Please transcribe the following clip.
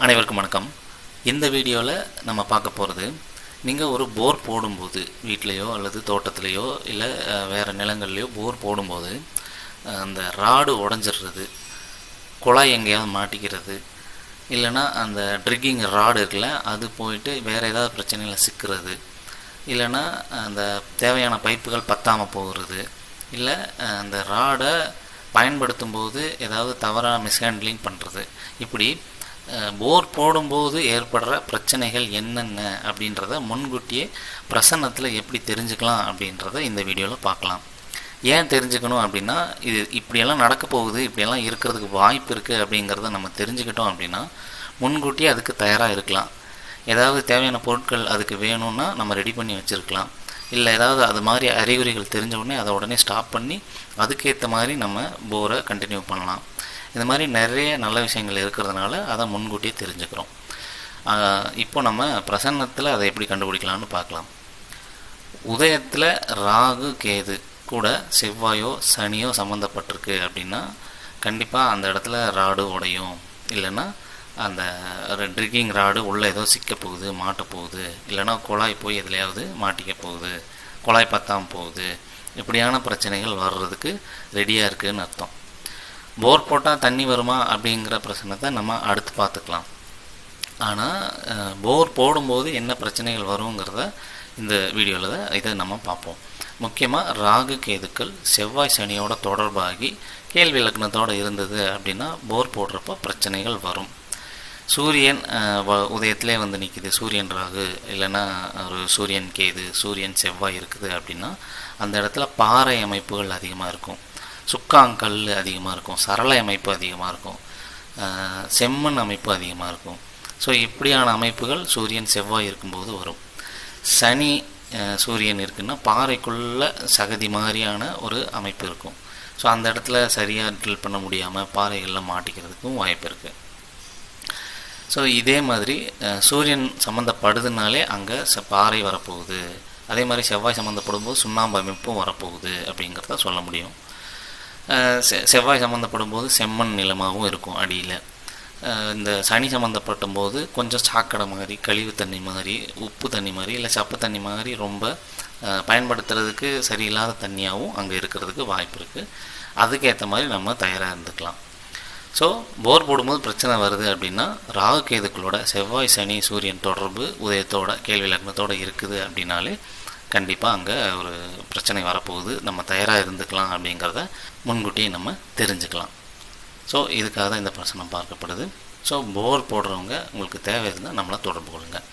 அனைவருக்கும் வணக்கம். இந்த வீடியோவில் நம்ம பார்க்க போகிறது நீங்கள் ஒரு போர் போடும்போது வீட்லேயோ அல்லது தோட்டத்துலேயோ இல்லை வேறு நிலங்கள்லையோ போர் போடும்போது அந்த ராடு உடஞ்சிடுறது குழாய் எங்கேயாவது மாட்டிக்கிறது இல்லைன்னா அந்த ட்ரிக்கிங் ராடு இருக்குல்ல அது போயிட்டு வேறு ஏதாவது பிரச்சனையில் சிக்கிறது இல்லைன்னா அந்த தேவையான பைப்புகள் பத்தாமல் போகிறது இல்லை அந்த ராடை பயன்படுத்தும் போது ஏதாவது தவறாக மிஸ்ஹேண்ட்லிங் பண்ணுறது இப்படி போர் போடும்போது ஏற்படுற பிரச்சனைகள் என்னென்ன அப்படின்றத முன்கூட்டியே பிரசன்னத்தில் எப்படி தெரிஞ்சுக்கலாம் அப்படின்றத இந்த வீடியோவில் பார்க்கலாம். ஏன் தெரிஞ்சுக்கணும் அப்படின்னா இது இப்படியெல்லாம் நடக்க போகுது இப்படியெல்லாம் இருக்கிறதுக்கு வாய்ப்பு இருக்குது அப்படிங்கிறத நம்ம தெரிஞ்சுக்கிட்டோம் அப்படின்னா முன்கூட்டியே அதுக்கு தயாராக இருக்கலாம். ஏதாவது தேவையான பொருட்கள் அதுக்கு வேணும்னா நம்ம ரெடி பண்ணி வச்சுருக்கலாம். இல்லை ஏதாவது அது மாதிரி அறிகுறிகள் தெரிஞ்ச உடனே அதை உடனே ஸ்டாப் பண்ணி அதுக்கேற்ற மாதிரி நம்ம போரை கண்டினியூ பண்ணலாம். இந்த மாதிரி நிறைய நல்ல விஷயங்கள் இருக்கிறதுனால அதை முன்கூட்டியே தெரிஞ்சுக்கிறோம். இப்போ நம்ம பிரசன்னத்தில் அதை எப்படி கண்டுபிடிக்கலாம்னு பார்க்கலாம். உதயத்தில் ராகு கேது கூட செவ்வாயோ சனியோ சம்மந்தப்பட்டிருக்கு அப்படின்னா கண்டிப்பாக அந்த இடத்துல ராடு உடையும். இல்லைன்னா அந்த ட்ரிக்கிங் ராடு உள்ளே ஏதோ சிக்க போகுது மாட்ட போகுது. இல்லைன்னா குழாய் போய் எதுலையாவது மாட்டிக்க போகுது. குழாய் பத்தாமல் போகுது. இப்படியான பிரச்சனைகள் வர்றதுக்கு ரெடியாக இருக்குதுன்னு அர்த்தம். போர் போட்டால் தண்ணி வருமா அப்படிங்கிற பிரச்சனத்தை நம்ம அடுத்து பார்த்துக்கலாம். ஆனால் போர் போடும்போது என்ன பிரச்சனைகள் வருங்கிறத இந்த வீடியோவில் இதை நம்ம பார்ப்போம். முக்கியமாக ராகு கேதுக்கள் செவ்வாய் சனியோட தொடர்பாகி கேள்வி லக்னத்தோடு இருந்தது அப்படின்னா போர் போடுறப்ப பிரச்சனைகள் வரும். சூரியன் வ- உதயத்திலே வந்து நிற்கிது சூரியன் ராகு இல்லைன்னா ஒரு சூரியன் கேது சூரியன் செவ்வாய் இருக்குது அப்படின்னா அந்த இடத்துல பாறை அமைப்புகள் அதிகமாக இருக்கும். சுக்காங்கல் அதிகமாக இருக்கும் சரளை அமைப்பு அதிகமாக இருக்கும் செம்மண் அமைப்பு அதிகமாக இருக்கும். ஸோ இப்படியான அமைப்புகள் சூரியன் செவ்வாய் இருக்கும்போது வரும். சனி அஹ், சூரியன் இருக்குன்னா பாறைக்குள்ள சகதி மாதிரியான ஒரு அமைப்பு இருக்கும். ஸோ அந்த இடத்துல சரியாக ட்ரில் பண்ண முடியாமல் பாறைகளில் மாட்டிக்கிறதுக்கும் வாய்ப்பு இருக்குது ஸோ இதே மாதிரி சூரியன் சம்மந்தப்படுதுனாலே அங்கே பாறை வரப்போகுது. அதே மாதிரி செவ்வாய் சம்மந்தப்படும் போது சுண்ணாம்பு அமைப்பும் வரப்போகுது அப்படிங்கிறத சொல்ல முடியும். செ- செவ்வாய் சம்மந்தப்படும் போது செம்மண் நிலமாகவும் இருக்கும் அடியில். இந்த சனி சம்மந்தப்படும் போது கொஞ்சம் சாக்கடை மாதிரி கழிவு தண்ணி மாதிரி உப்பு தண்ணி மாதிரி இல்லை சப்பு தண்ணி மாதிரி ரொம்ப பயன்படுத்துறதுக்கு சரியில்லாத தண்ணியாகவும் அங்கே இருக்கிறதுக்கு வாய்ப்பு இருக்குது அதுக்கேற்ற மாதிரி நம்ம தயாராக இருந்துக்கலாம். ஸோ போர் போடும்போது பிரச்சனை வருது அப்படின்னா ராகு கேதுக்களோட செவ்வாய் சனி சூரியன் தொடர்பு உதயத்தோட கேள்வி லக்னத்தோடு இருக்குது அப்படின்னாலே கண்டிப்பாக அங்கே ஒரு பிரச்சனை வரப்போகுது. நம்ம தயாராக இருந்துக்கலாம் அப்படிங்கிறத முன்கூட்டியே நம்ம தெரிஞ்சுக்கலாம். ஸோ இதுக்காக தான் இந்த பிரச்சனை பார்க்கப்படுது. ஸோ போர் போடுறவங்க உங்களுக்கு தேவை இருந்தால் நம்மளை தொடர்பு கொள்ளுங்கள்